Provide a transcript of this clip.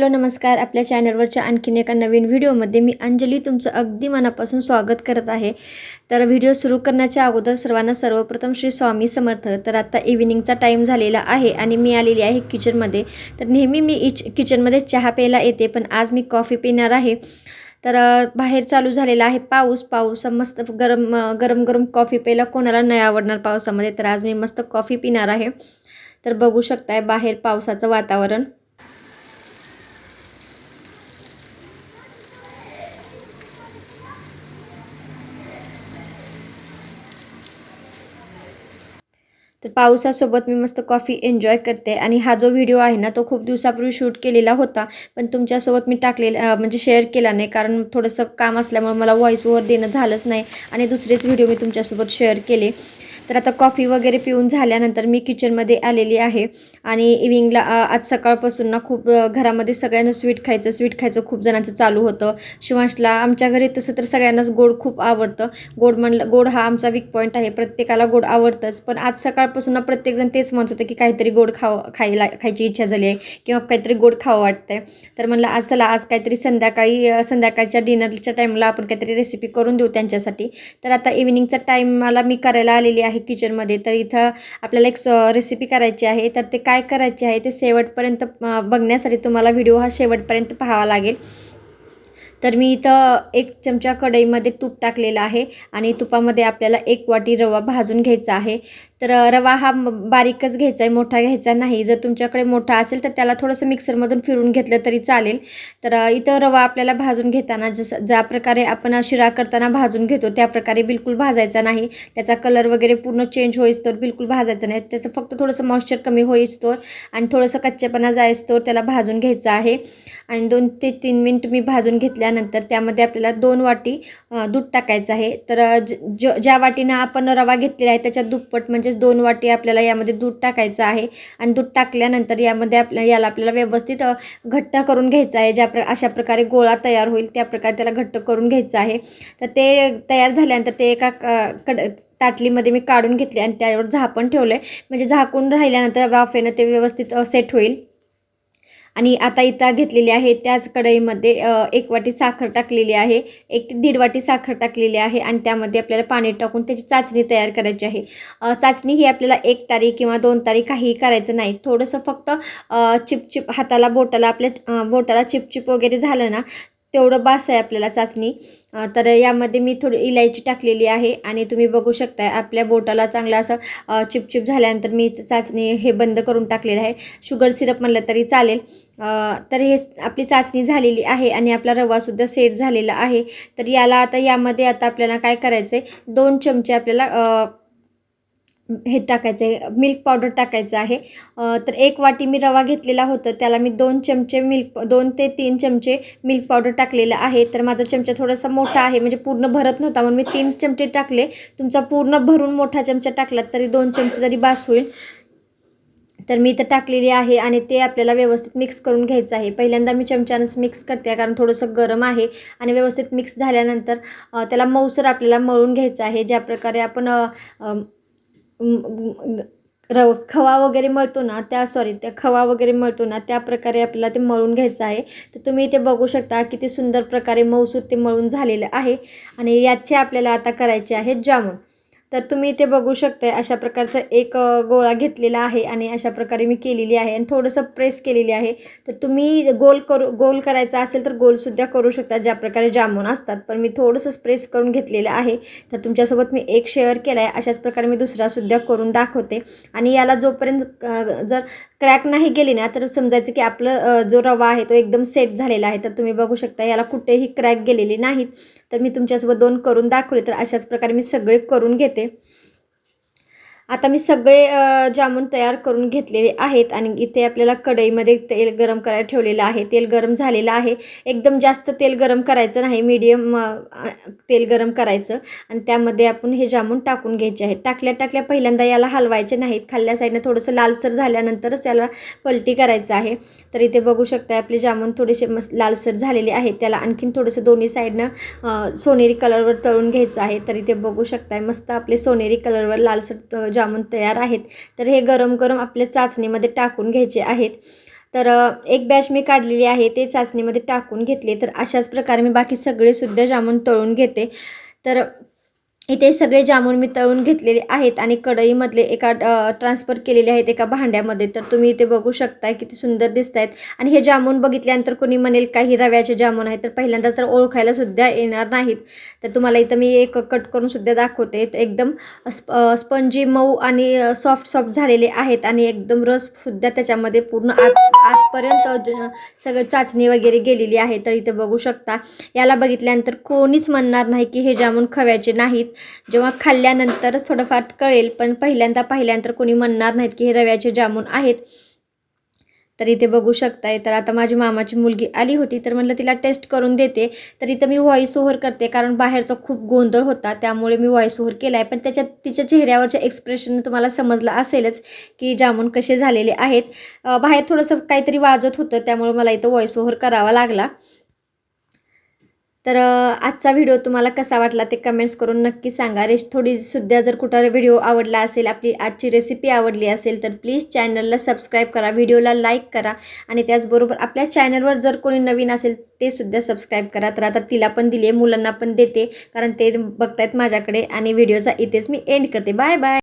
Hello नमस्कार. आपल्या चॅनलवरच्या आणखीन एका नवीन व्हिडिओमध्ये मी अंजली तुमचं अगदी मनापासून स्वागत करत आहे. तर व्हिडिओ सुरू करण्याच्या अगोदर सर्वांना सर्वप्रथम श्री स्वामी समर्थ. तर आता इव्हिनिंगचा टाईम झालेला आहे आणि मी आलेली आहे किचनमध्ये तर नेहमी मी इच किचनमध्ये चहा प्यायला येते पण आज मी कॉफी पिणार आहे. तर बाहेर चालू झालेला आहे पाऊस. पाऊस मस्त गरम गरम गरम कॉफी प्यायला कोणाला नाही आवडणार पावसामध्ये. तर आज मी मस्त कॉफी पिणार आहे. तर बघू शकताय बाहेर पावसाचं वातावरण. तर पावसासोबत मी मस्त कॉफी एन्जॉय करते. आणि हा जो व्हिडिओ आहे ना तो खूप दिवसापूर्वी शूट केलेला होता. पण तुमच्यासोबत मी टाकलेला म्हणजे शेअर केला नाही. कारण थोडंसं काम असल्यामुळे मला व्हॉईस ओव्हर देणं झालंच नाही. आणि दुसरेच व्हिडिओ मी तुमच्यासोबत शेअर केले. तर आता कॉफी वगैरे पिऊन झाल्यानंतर मी किचनमध्ये आलेली आहे. आणि इव्हिंगला आज सकाळपासून ना खूप घरामध्ये सगळ्यांना स्वीट खायचं स्वीट खायचं खूप जणांचं चालू होतं. शिवांशला आमच्या घरी तसं तर सगळ्यांनाच गोड खूप आवडतं. गोड म्हणलं गोड हा आमचा वीक पॉईंट आहे. प्रत्येकाला गोड आवडतंच. पण आज सकाळपासून ना प्रत्येकजण तेच म्हणत होतं की काहीतरी गोड खाव खायला खायची इच्छा झाली आहे किंवा काहीतरी गोड खावं वाटतंय. तर म्हणलं आज चला आज काहीतरी संध्याकाळी संध्याकाळच्या डिनरच्या टाईमला आपण काहीतरी रेसिपी करून देऊ त्यांच्यासाठी. तर आता इव्हिनिंगचा टाईम मला मी करायला आलेली आहे. किचनमध्ये तर इथं आपल्याला एक रेसिपी करायची आहे. तर ते काय करायचे आहे ते शेवटपर्यंत बघण्यासाठी तुम्हाला व्हिडिओ हा शेवटपर्यंत पाहावा लागेल. तर मी इथं एक चमचा कढईमध्ये तूप टाकलेलं आहे आणि तुपामध्ये आपल्याला एक वाटी रवा भाजून घ्यायचा आहे. तर रवा हा बारीकच घ्यायचा आहे मोठा घ्यायचा नाही. जर तुमच्याकडे मोठा असेल तर त्याला थोडंसं मिक्सरमधून फिरून घेतलं तरी चालेल. तर इथं रवा आपल्याला भाजून घेताना जसं ज्या प्रकारे आपण शिरा करताना भाजून घेतो त्या प्रकारे बिलकुल भाजायचा नाही. त्याचा कलर वगैरे पूर्ण चेंज होईस तर बिलकुल भाजायचा नाही. त्याचं फक्त थोडंसं मॉइश्चर कमी होईस तर आणि थोडंसं कच्चेपणा जायस तर त्याला भाजून घ्यायचं आहे. आणि दोन ते तीन मिनिट मी भाजून घेतल्या घेतल्यानंतर त्यामध्ये आपल्याला दोन वाटी दूध टाकायचं आहे. तर ज ज- ज्या वाटीनं आपण रवा घेतलेला आहे त्याच्या दुप्पट म्हणजेच दोन वाटी आपल्याला यामध्ये दूध टाकायचं आहे. आणि दूध टाकल्यानंतर यामध्ये आपल्या याला आपल्याला व्यवस्थित घट्ट करून घ्यायचं आहे. ज्या प्र अशा प्रकारे गोळा तयार होईल त्या प्रकारे त्याला घट्ट करून घ्यायचं आहे. तर ते तयार झाल्यानंतर ते एका क- कड ताटलीमध्ये मी काढून घेतले आणि त्यावर झाकण ठेवलं आहे म्हणजे झाकून राहिल्यानंतर वाफेनं ते व्यवस्थित सेट होईल. आणि आता इथं घेतलेली आहे त्याच कढईमध्ये एक वाटी साखर टाकलेली आहे एक ते दीड वाटी साखर टाकलेली आहे आणि त्यामध्ये आपल्याला पाणी टाकून त्याची चाचणी तयार करायची आहे. चाचणी ही आपल्याला एक तारीख किंवा दोन तारीख काहीही करायचं नाही. थोडंसं फक्त चिपचिप हाताला बोटाला आपल्या बोटाला चिपचिप वगैरे झालं ना तेवढं बास आहे आपल्याला चाचणी. तर यामध्ये मी थोडी इलायची टाकलेली आहे आणि तुम्ही बघू शकताय आपल्या बोटाला चांगला असं चिपचिप झाल्यानंतर मी चाचणी हे बंद करून टाकलेलं आहे. शुगर सिरप म्हणलं तरी चालेल. तर हे आपली चाचणी झालेली आहे आणि आपला रवासुद्धा सेट झालेला आहे. तर याला आता यामध्ये आता आपल्याला काय करायचं आहे दोन चमचे आपल्याला हे टाकायचं आहे मिल्क पावडर टाकायचं आहे. तर एक वाटी मी रवा घेतलेला होता त्याला मी दोन चमचे मिल्क दोन ते तीन चमचे मिल्क पावडर टाकलेलं आहे. तर माझा चमचा थोडासा मोठा आहे म्हणजे पूर्ण भरत नव्हता म्हणून मी तीन चमचे टाकले. तुमचा पूर्ण भरून मोठा चमचा टाकलात तरी दोन चमचे तरी बास होईल. तर मी इथं टाकलेली आहे आणि ते आपल्याला व्यवस्थित मिक्स करून घ्यायचं आहे. पहिल्यांदा मी चमच्यानंच मिक्स करते कारण थोडंसं गरम आहे आणि व्यवस्थित मिक्स झाल्यानंतर त्याला मऊसर आपल्याला मळून घ्यायचं आहे. ज्या प्रकारे आपण रव खवा वगैरे मळतो ना त्या सॉरी त्या खवा वगैरे मळतो ना त्या प्रकारे आपल्याला ते मळून घ्यायचं आहे. तर तुम्ही इथे बघू शकता किती सुंदर प्रकारे मऊसूत ते मळून झालेलं आहे. आणि याचे आपल्याला आता करायचे आहेत जामून. तर तुम्ही इथे बघू शकताय अशा प्रकारचा एक गोळा घेतलेला आहे आणि अशा प्रकारे मी केलेली आहे आणि थोडंसं प्रेस केलेली आहे. तर तुम्ही गोल करू गोल करायचा असेल तर गोलसुद्धा करू शकता ज्या प्रकारे जामून असतात. पण मी थोडंसं प्रेस करून घेतलेलं आहे. तर तुमच्यासोबत मी एक शेअर केला आहे अशाच प्रकारे मी दुसरासुद्धा करून दाखवते. आणि याला जोपर्यंत जर क्रॅक नाही गेली ना तर समजायचं की आपलं जो रवा आहे तो एकदम सेट झालेला आहे. तर तुम्ही बघू शकता याला कुठेही क्रॅक गेलेली नाहीत. तर मी तुमच्यासोबत दोन करून दाखवले तर अशाच प्रकारे मी सगळे करून घेते. ter आता मी सगळे जामून तयार करून घेतलेले आहेत आणि इथे आपल्याला कढईमध्ये तेल गरम करायला ठेवलेलं आहे. तेल गरम झालेलं आहे. एकदम जास्त तेल गरम करायचं नाही. मीडियम तेल गरम करायचं आणि त्यामध्ये आपण हे जामून टाकून घ्यायचे आहेत. टाकल्या टाकल्या पहिल्यांदा याला हलवायचे नाहीत. खाल्ल्या साईडनं थोडंसं लालसर झाल्यानंतरच याला पलटी करायचं आहे. तर इथे बघू शकता आपले जामून थोडेसे मस्त लालसर झालेले आहेत. त्याला आणखीन थोडंसं दोन्ही साईडनं सोनेरी कलरवर तळून घ्यायचं आहे. तर इथे बघू शकताय मस्त आपले सोनेरी कलरवर लालसर अ, जामून तयार आहेत. तर हे गरम गरम आपल्या चाचणीमध्ये टाकून घ्यायचे आहेत. तर एक बॅच मी काढलेली आहे ते चाचणीमध्ये टाकून घेतले. तर अशाच प्रकारे मी बाकी सगळेसुद्धा जामून तळून घेते. तर इथे सगळे जामून मी तळून घेतलेले आहेत आणि कढईमधले एका ट्रान्सफर केलेले आहेत एका भांड्यामध्ये. तर तुम्ही इथे बघू शकता किती सुंदर दिसत आहेत आणि हे जामून बघितल्यानंतर कोणी म्हणेल काही रव्याचे जामून आहेत. तर पहिल्यांदा तर ओळखायला सुद्धा येणार नाहीत. तर तुम्हाला इथं मी एक कट करून सुद्धा दाखवते. तर एकदम स्प स्पंजी मऊ आणि सॉफ्ट सॉफ्ट झालेले आहेत आणि एकदम रससुद्धा त्याच्यामध्ये पूर्ण आत आतपर्यंत सगळं चाचणी वगैरे गेलेली आहे. तर इथे बघू शकता. याला बघितल्यानंतर कोणीच म्हणणार नाही की हे जामून खव्याचे नाहीत. जेव्हा खाल्ल्यानंतरच थोडंफार कळेल पण पहिल्यांदा पाहिल्यानंतर कोणी म्हणणार नाहीत की हे रव्याचे जामून आहेत. तर इथे बघू शकताय. तर आता माझी मामाची मुलगी आली होती तर म्हटलं तिला टेस्ट करून देते. तर इथं मी व्हॉईस ओव्हर करते कारण बाहेरचा खूप गोंधळ होता त्यामुळे मी व्हॉईस ओव्हर केला आहे पण त्याच्यात तिच्या चेहऱ्यावरच्या एक्सप्रेशन तुम्हाला समजलं असेलच की जामून कसे झालेले आहेत. बाहेर थोडंसं काहीतरी वाजत होतं त्यामुळे मला इथं व्हॉईस ओव्हर करावा लागला. तर आजचा व्हिडिओ तुम्हाला कसा वाटला ते कमेंट्स करून नक्की सांगा. रेश थोडी सुद्धा जर कुठं व्हिडिओ आवडला असेल आपली आजची रेसिपी आवडली असेल तर प्लीज चॅनलला सबस्क्राईब करा व्हिडिओला लाईक करा आणि त्याचबरोबर आपल्या चॅनलवर जर कोणी नवीन असेल ते सुद्धा सबस्क्राईब करा. तर आता तिला पण दिली आहे मुलांना पण देते कारण ते बघतायत माझ्याकडे आणि व्हिडिओचा इथेच मी एंड करते. Bye bye